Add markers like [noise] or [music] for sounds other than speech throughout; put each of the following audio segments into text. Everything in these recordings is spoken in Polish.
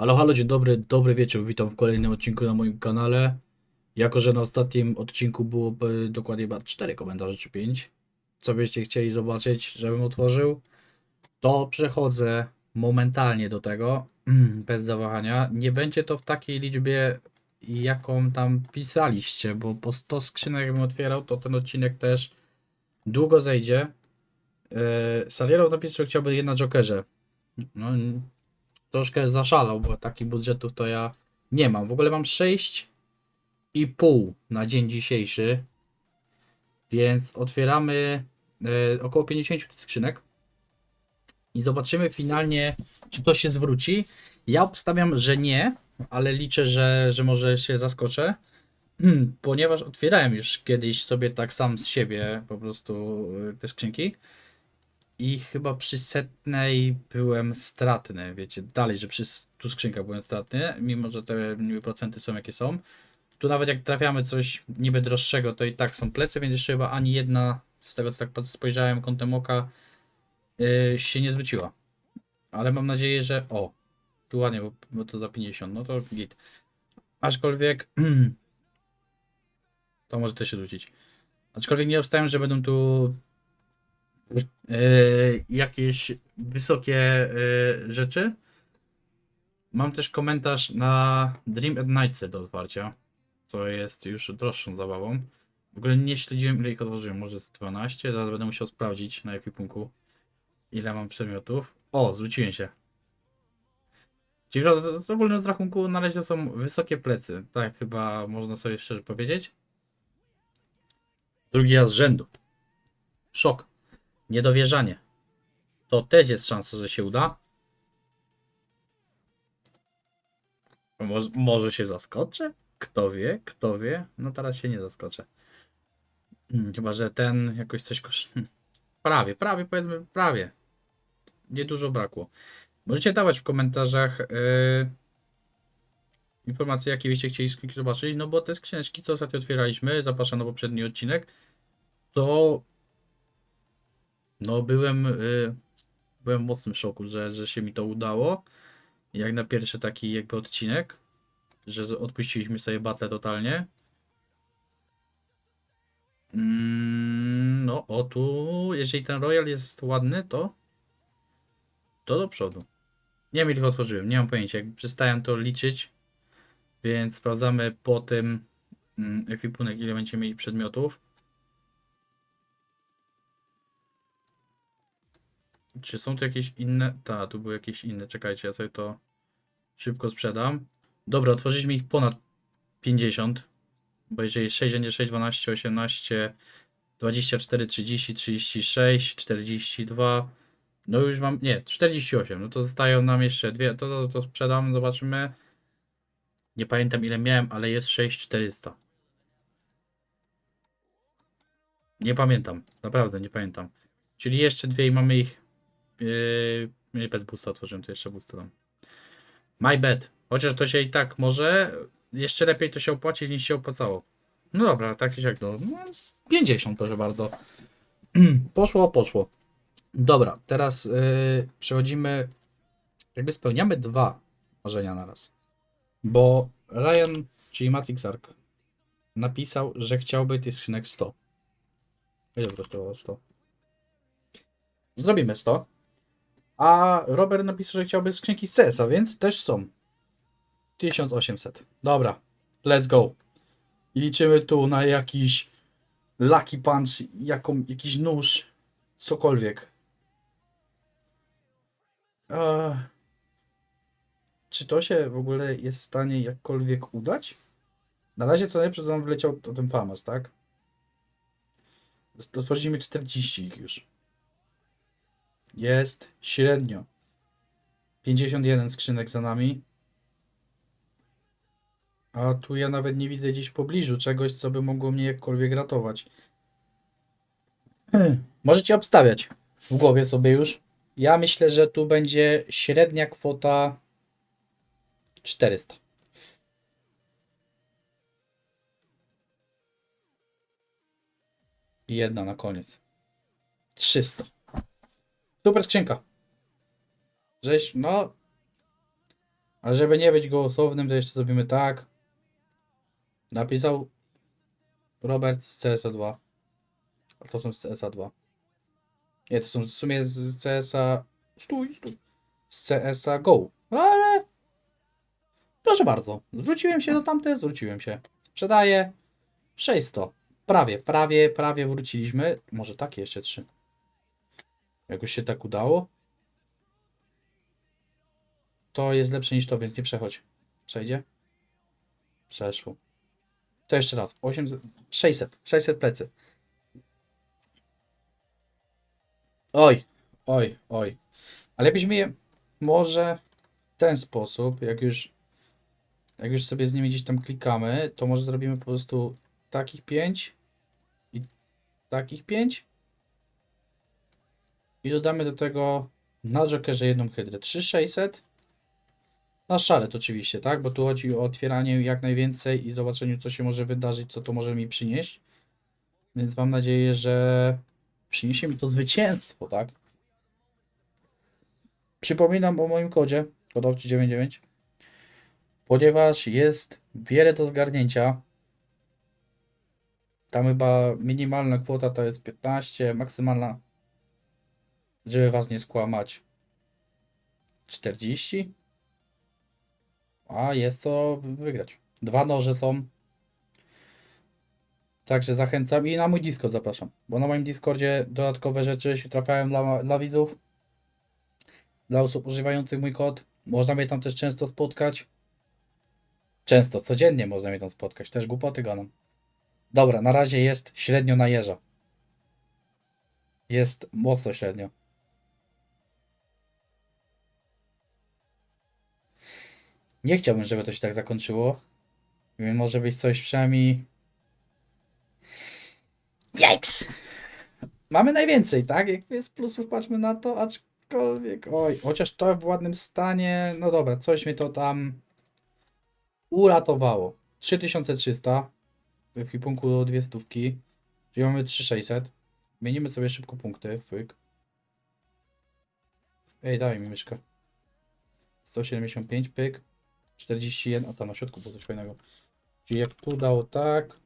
Halo, halo, dzień dobry, dobry wieczór, witam w kolejnym odcinku na moim kanale. Jako, że na ostatnim odcinku było e, dokładnie chyba 4 komentarze czy 5, co byście chcieli zobaczyć, żebym otworzył, to przechodzę momentalnie do tego, [clears throat] bez zawahania. Nie będzie to w takiej liczbie, jaką tam pisaliście, bo po 100 skrzynek jakbym otwierał, to ten odcinek też długo zejdzie. Yy, Saliero napisał, że chciałby je na Jokerze. No, troszkę zaszalał, bo takich budżetów to ja nie mam. W ogóle mam 6,5 na dzień dzisiejszy. Więc otwieramy e, około 50 skrzynek. I zobaczymy finalnie, czy to się zwróci. Ja obstawiam, że nie, ale liczę, że, że może się zaskoczę. [clears throat] Ponieważ otwierałem już kiedyś sobie tak sam z siebie po prostu e, te skrzynki. I chyba przy setnej byłem stratny, wiecie, dalej, że przy tu skrzynkach byłem stratny, mimo że te niby procenty są jakie są. Tu nawet jak trafiamy coś niby droższego, to i tak są plecy, więc jeszcze chyba ani jedna, z tego co tak spojrzałem kątem oka, yy, się nie zwróciła. Ale mam nadzieję, że o, tu ładnie, bo, bo to za 50, no to git. Aczkolwiek, [clears throat] to może też się zwrócić. Aczkolwiek nie obstawiam, że będą tu jakieś wysokie e, rzeczy. Mam też komentarz na Dream at do otwarcia, co jest już droższą zabawą. W ogóle nie śledziłem ile ich otworzyłem, może z 12, zaraz będę musiał sprawdzić na ekwipunku ile mam przedmiotów. O, zwróciłem się. Czyli z ogólnym z rachunku na razie są wysokie plecy, tak chyba można sobie szczerze powiedzieć. Drugi raz z rzędu. Szok. Niedowierzanie. To też jest szansa, że się uda. Może, może się zaskoczę? Kto wie, kto wie? No teraz się nie zaskoczę. Hmm, Chyba, że ten jakoś coś kosztuje. [laughs] Prawie, prawie powiedzmy, prawie. Niedużo brakło. Możecie dawać w komentarzach yy, informacje, jakie byście chcieli zobaczyć, no bo te skrzyneczki, co ostatnio otwieraliśmy, zapraszam na poprzedni odcinek, to no byłem, y, byłem w mocnym szoku, że, że się mi to udało. Jak na pierwszy taki jakby odcinek, że odpuściliśmy sobie battle totalnie. Mm, no o tu, jeżeli ten Royal jest ładny, to to do przodu. Nie wiem ile otworzyłem, nie mam pojęcia, jak przestałem to liczyć, więc sprawdzamy po tym mm, ekwipunek ile będziemy mieli przedmiotów. Czy są tu jakieś inne? Tak, tu były jakieś inne. Czekajcie, ja sobie to szybko sprzedam. Dobra, otworzyliśmy ich ponad 50. Bo jeżeli 6 będzie 6, 12, 18, 24, 30, 36, 42. No już mam. Nie, 48. No to zostają nam jeszcze dwie. To, to, to sprzedam, zobaczymy. Nie pamiętam ile miałem, ale jest 6400. Nie pamiętam, naprawdę nie pamiętam. Czyli jeszcze dwie i mamy ich. Yy, bez boosta otworzyłem, to jeszcze boosta dam. My bad. Chociaż to się i tak może. Jeszcze lepiej to się opłaci niż się opłacało. No dobra, tak czy siak no, no 50 proszę bardzo. [clears throat] poszło, poszło. Dobra, teraz yy, przechodzimy. Jakby spełniamy dwa marzenia na raz. Bo Ryan, czyli Matrix Ark, napisał, że chciałby tych skrzynek 100. Ile kosztowało 100? Zrobimy 100. A Robert napisał, że chciałby skrzynki z CS-a, więc też są. 1800. Dobra, let's go. I liczymy tu na jakiś lucky punch, jaką, jakiś nóż, cokolwiek. Eee, czy to się w ogóle jest w stanie jakkolwiek udać? Na razie co najlepsze, co nam wleciał, to ten famas, tak? Otworzymy 40 ich już. Jest średnio. 51 skrzynek za nami. A tu ja nawet nie widzę gdzieś w pobliżu czegoś, co by mogło mnie jakkolwiek ratować. [clears throat] Możecie obstawiać w głowie sobie już. Ja myślę, że tu będzie średnia kwota 400. I jedna na koniec. 300. Super skrzynka. Żeś, no. Ale żeby nie być głosownym, to jeszcze zrobimy tak. Napisał Robert z CSA2. A to są z CSA2. Nie, to są w sumie z CSA. Stój, stój. Z CSA Go. Ale. Proszę bardzo. Zwróciłem się za tamte, zwróciłem się. Sprzedaję 600. Prawie, prawie, prawie wróciliśmy. Może takie jeszcze trzy. Jakoś się tak udało. To jest lepsze niż to, więc nie przechodź. Przejdzie? Przeszło. To jeszcze raz. 800, 600. 600 plecy. Oj, oj, oj. Ale byśmy je może w ten sposób, jak już jak już sobie z nimi gdzieś tam klikamy, to może zrobimy po prostu takich 5 i takich 5 i dodamy do tego na Jokerze jedną hydrę. 3600 na szalet oczywiście, tak? Bo tu chodzi o otwieranie jak najwięcej i zobaczeniu co się może wydarzyć, co to może mi przynieść. Więc mam nadzieję, że przyniesie mi to zwycięstwo, tak? Przypominam o moim kodzie, kodowcy 99, ponieważ jest wiele do zgarnięcia. Tam chyba minimalna kwota to jest 15, maksymalna, żeby was nie skłamać, 40. A jest co wygrać. Dwa noże są. Także zachęcam i na mój Discord zapraszam, bo na moim Discordzie dodatkowe rzeczy się trafiają dla, dla widzów, dla osób używających mój kod. Można mnie tam też często spotkać. Często, codziennie można mnie tam spotkać, też głupoty gadam. Dobra, na razie jest średnio na jeża. Jest mocno średnio. Nie chciałbym, żeby to się tak zakończyło. Może być coś przynajmniej Yikes! Mamy najwięcej, tak? Jak jest plusów, patrzmy na to, aczkolwiek. Oj, chociaż to w ładnym stanie. No dobra, coś mnie to tam uratowało. 3300 w ekwipunku do dwie stówki, czyli mamy 3600. Zmienimy sobie szybko punkty. Fyk. Ej, daj mi myszkę. 175, pyk. 41, a tam na środku było coś fajnego. Czyli jak tu dało tak,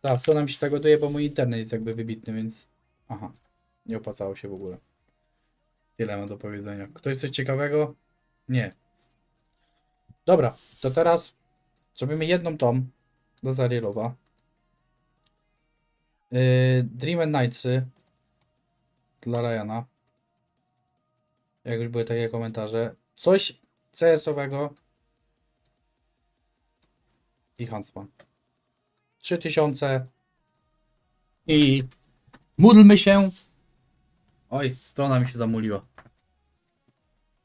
tak, strona mi się tak ładuje, bo mój internet jest jakby wybitny, więc... Aha, nie opłacało się w ogóle. Tyle mam do powiedzenia. Ktoś coś ciekawego? Nie. Dobra, to teraz zrobimy jedną tom do Zarielowa. Yy, Dream and Nightsy dla Ryana. Jak już były takie komentarze. Coś CS-owego i Huntsman. 3000 i módlmy się. Oj, strona mi się zamuliła.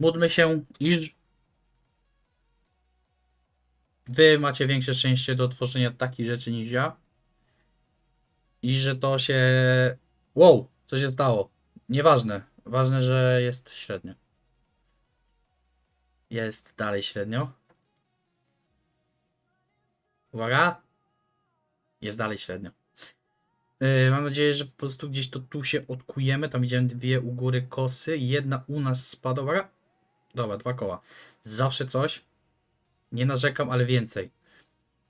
Módlmy się, iż wy macie większe szczęście do tworzenia takich rzeczy niż ja. I że to się. Wow, co się stało? Nieważne. Ważne, że jest średnio. Jest dalej średnio. Uwaga jest dalej średnio. Yy, mam nadzieję, że po prostu gdzieś to tu się odkujemy. Tam widziałem dwie u góry kosy. Jedna u nas spadła. Uwaga. Dobra, dwa koła. Zawsze coś. Nie narzekam, ale więcej.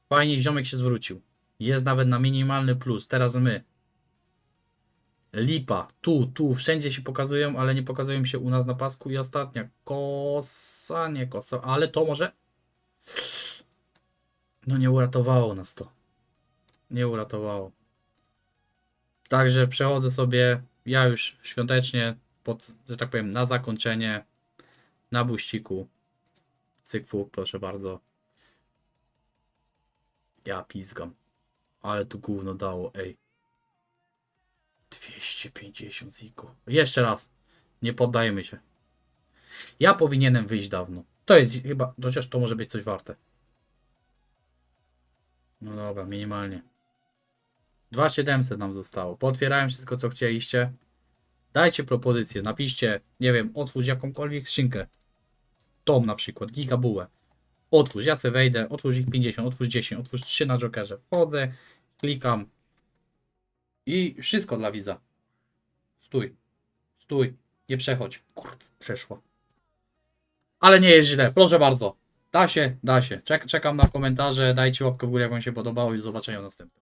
Fajnie ziomek się zwrócił. Jest nawet na minimalny plus. Teraz my. Lipa. Tu, tu. Wszędzie się pokazują, ale nie pokazują się u nas na pasku. I ostatnia. Kosa, nie kosa. Ale to może... No nie uratowało nas to nie uratowało. Także przechodzę sobie ja już świątecznie, pod, że tak powiem, na zakończenie, na buściku. Cykfuk, proszę bardzo. Ja pizgam. Ale tu gówno dało, ej. 250 ziku. Jeszcze raz. Nie poddajmy się. Ja powinienem wyjść dawno. To jest chyba, chociaż to może być coś warte. No dobra, minimalnie. 2700 nam zostało. Pootwierałem wszystko, co chcieliście. Dajcie propozycję, napiszcie, nie wiem, otwórz jakąkolwiek skrzynkę. Tom na przykład, gigabułę. Otwórz, ja sobie wejdę, otwórz ich 50, otwórz 10, otwórz 3 na Jokerze. Wchodzę, klikam i wszystko dla widza. Stój, stój, nie przechodź. Kurw, przeszło. Ale nie jest źle, proszę bardzo. Da się, da się. Czek, czekam na komentarze, dajcie łapkę w górę, jak wam się podobało i do zobaczenia w następnym.